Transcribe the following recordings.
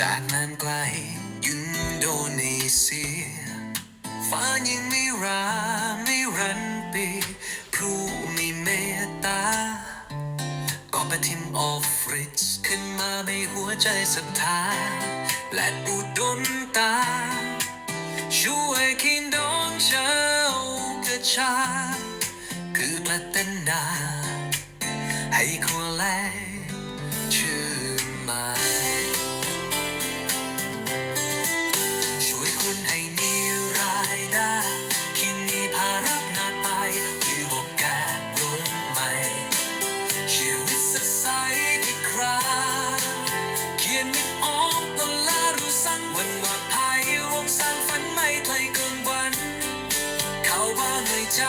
จากนั้นไกลยินโดนีเซียฟ้ายังไม่ราไม่รันปีผู้มีเมตตาก็ปะทิมออฟริชขึ้นมาในหัวใจศรัทธา และอุดนตา ช่วยคินดองเช้ากระชา คือพัฒนา ให้คนแลชื่อมา เขียนมิตรออกตลารู้สั่งวันว่าพายโรงสั่งฝันไม่ไกลเกินวัน เข้าบ้านในใจ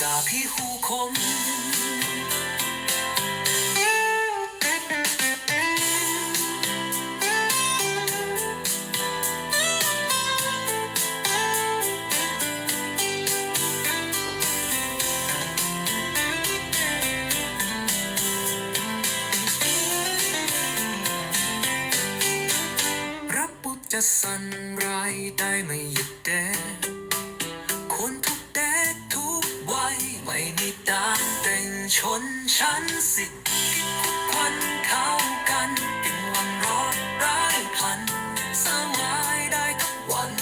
กาสพี่หูคมรับปุ๊บจะสั่นไรได้ไม่หยุดเดิ ชนชั้นสิทธิ์ควันเข้ากันเป็นวันรอดร้ายพลันสร้ายได้ทุกวัน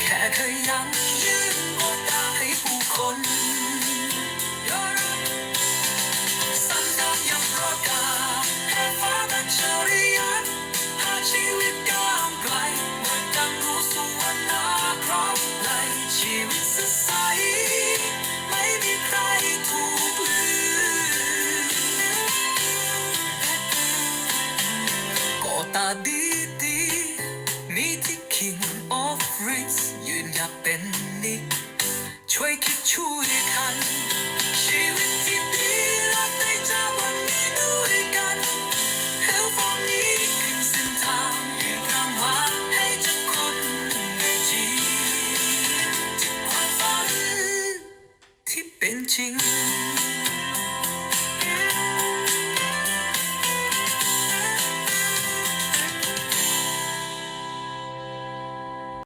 แค่ขยันยืนโอกาสให้ผู้คนยอรับสันดานยังประกาศให้ฟ้าดันเฉริยันหาชีวิตก้าวไกลเหมือนดังรู้สู่วันนาครอบในชีวิตสด King of Rigs ยืนหยัดเป็นนิกช่วยคิดช่วยกัน ชีวิตที่ดีรักได้จากวันนี้ด้วยกันเฮลฟอร์นี้ขึ้นเส้นทางยืนนำมาให้ทุกคนได้ทีที่ความฝันที่เป็นจริง